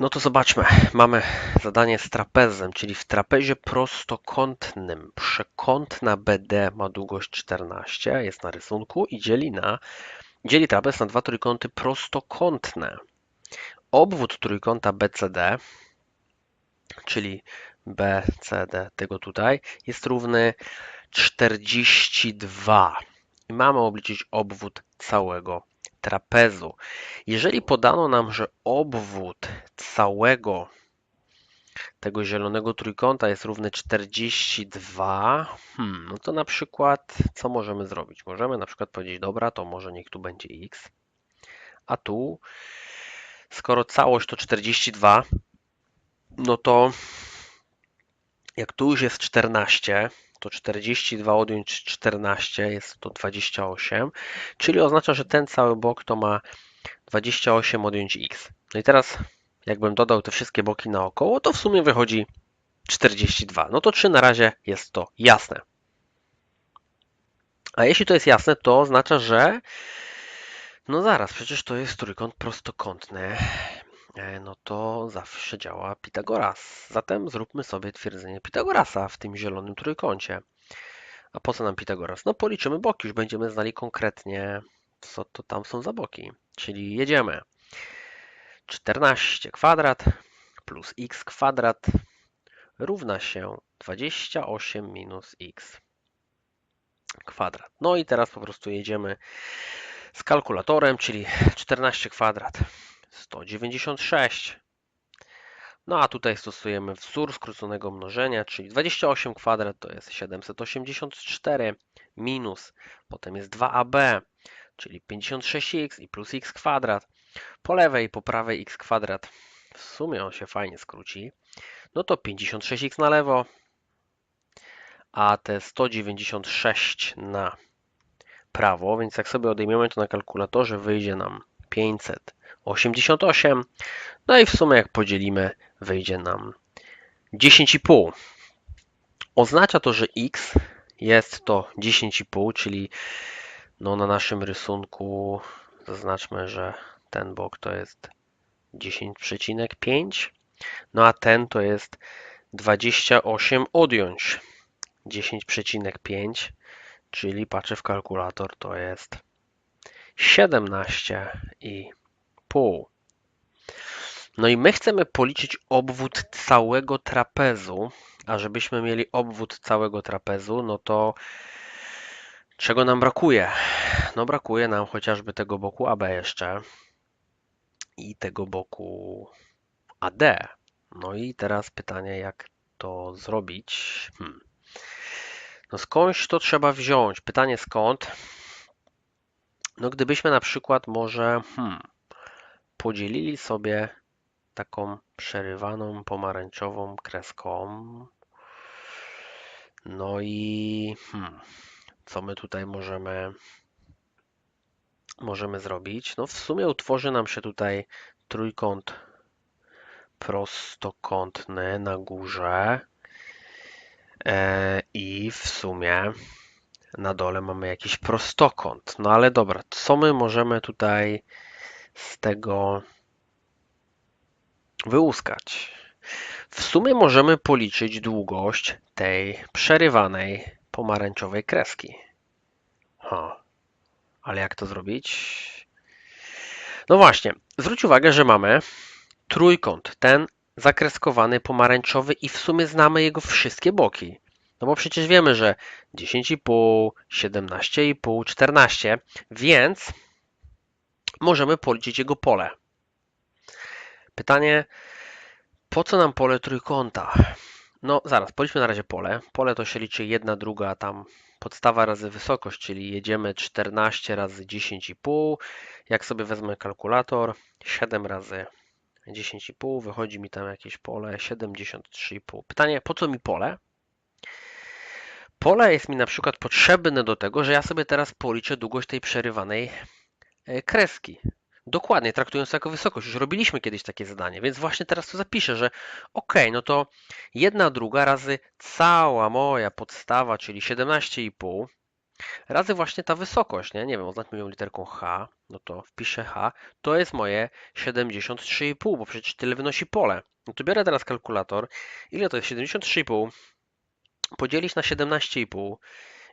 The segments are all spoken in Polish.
no to zobaczmy. Mamy zadanie z trapezem, czyli w trapezie prostokątnym przekątna BD ma długość 14, jest na rysunku i dzieli na dzieli trapez na dwa trójkąty prostokątne. Obwód trójkąta BCD, czyli BCD tego tutaj, jest równy 42. I mamy obliczyć obwód całego trapezu. Jeżeli podano nam, że obwód całego tego zielonego trójkąta jest równy 42, hmm, no to na przykład co możemy zrobić? Możemy na przykład powiedzieć, dobra, to może niech tu będzie x, a tu, skoro całość to 42, no to jak tu już jest 14, to 42 odjąć 14 jest to 28, czyli oznacza, że ten cały bok to ma 28 odjąć x. No i teraz jakbym dodał te wszystkie boki naokoło, to w sumie wychodzi 42. No to czy na razie jest to jasne. A jeśli to jest jasne, to oznacza, że no zaraz, przecież to jest trójkąt prostokątny. E, no to zawsze działa Pitagoras. Zatem zróbmy sobie twierdzenie Pitagorasa w tym zielonym trójkącie. A po co nam Pitagoras? No policzymy boki, już będziemy znali konkretnie, co to tam są za boki. Czyli jedziemy. 14 kwadrat plus x kwadrat równa się 28 minus x kwadrat. No i teraz po prostu jedziemy z kalkulatorem, czyli 14 kwadrat 196. No a tutaj stosujemy wzór skróconego mnożenia, czyli 28 kwadrat to jest 784 minus, potem jest 2ab, czyli 56x i plus x kwadrat. Po lewej i po prawej x kwadrat, w sumie on się fajnie skróci, no to 56x na lewo, a te 196 na prawo, więc jak sobie odejmiemy to na kalkulatorze wyjdzie nam 588, no i w sumie jak podzielimy wyjdzie nam 10,5. Oznacza to, że x jest to 10,5, czyli no na naszym rysunku zaznaczmy, że ten bok to jest 10,5, no a ten to jest 28 odjąć 10,5, czyli patrzę w kalkulator, to jest 17,5. No i my chcemy policzyć obwód całego trapezu, a żebyśmy mieli obwód całego trapezu, no to czego nam brakuje? No brakuje nam chociażby tego boku AB jeszcze i tego boku AD. No i teraz pytanie, jak to zrobić? Hmm. No skądś to trzeba wziąć? Pytanie skąd? No gdybyśmy na przykład może hmm, podzielili sobie taką przerywaną pomarańczową kreską. No i hmm, co my tutaj możemy możemy zrobić? No w sumie utworzy nam się tutaj trójkąt prostokątny na górze e, i w sumie na dole mamy jakiś prostokąt. No ale dobra, co my możemy tutaj z tego wyłuskać? W sumie możemy policzyć długość tej przerywanej pomarańczowej kreski. Ha. Ale jak to zrobić? No właśnie, zwróć uwagę, że mamy trójkąt, ten zakreskowany pomarańczowy i w sumie znamy jego wszystkie boki. No bo przecież wiemy, że 10,5, 17,5, 14, więc możemy policzyć jego pole. Pytanie, po co nam pole trójkąta? No zaraz, policzmy na razie pole. Pole to się liczy jedna, druga, tam podstawa razy wysokość, czyli jedziemy 14 razy 10,5. Jak sobie wezmę kalkulator, 7 razy 10,5, wychodzi mi tam jakieś pole 73,5. Pytanie, po co mi pole? Pole jest mi na przykład potrzebne do tego, że ja sobie teraz policzę długość tej przerywanej kreski. Dokładnie, traktując to jako wysokość. Już robiliśmy kiedyś takie zadanie, więc właśnie teraz to zapiszę, że ok, no to jedna druga razy cała moja podstawa, czyli 17,5 razy właśnie ta wysokość, nie? Nie wiem, oznaczmy ją literką H, no to wpiszę H, to jest moje 73,5, bo przecież tyle wynosi pole. No to biorę teraz kalkulator, ile to jest 73,5, podzielić na 17,5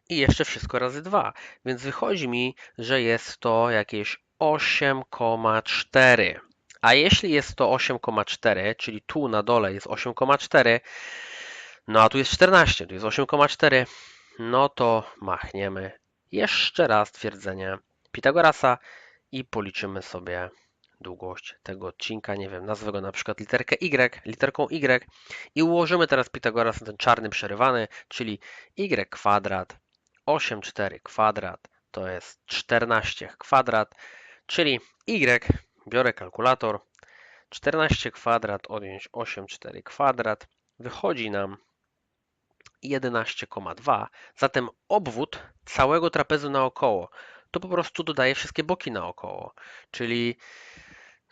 i jeszcze wszystko razy 2, więc wychodzi mi, że jest to jakieś 8,4. A jeśli jest to 8,4, czyli tu na dole jest 8,4, no a tu jest 14, tu jest 8,4, no to machniemy jeszcze raz twierdzenie Pitagorasa i policzymy sobie długość tego odcinka. Nie wiem, nazwę go na przykład literkę Y, literką Y i ułożymy teraz Pitagorasa na ten czarny przerywany, czyli Y kwadrat 8,4 kwadrat to jest 14 kwadrat, czyli Y, biorę kalkulator, 14 kwadrat odjąć 8,4 kwadrat, wychodzi nam 11,2. Zatem obwód całego trapezu naokoło to po prostu dodaję wszystkie boki naokoło. Czyli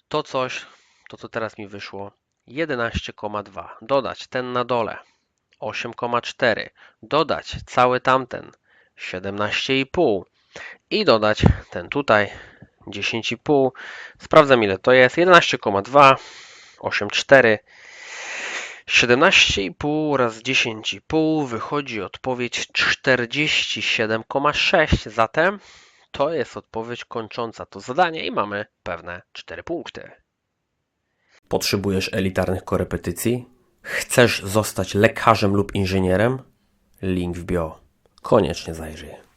to coś, to co teraz mi wyszło, 11,2. Dodać ten na dole 8,4. Dodać cały tamten 17,5. I dodać ten tutaj 10,5. Sprawdzam ile to jest. 11,2, 8,4. 17,5 razy 10,5 wychodzi odpowiedź 47,6. Zatem to jest odpowiedź kończąca to zadanie i mamy pewne 4 punkty. Potrzebujesz elitarnych korepetycji? Chcesz zostać lekarzem lub inżynierem? Link w bio. Koniecznie zajrzyj.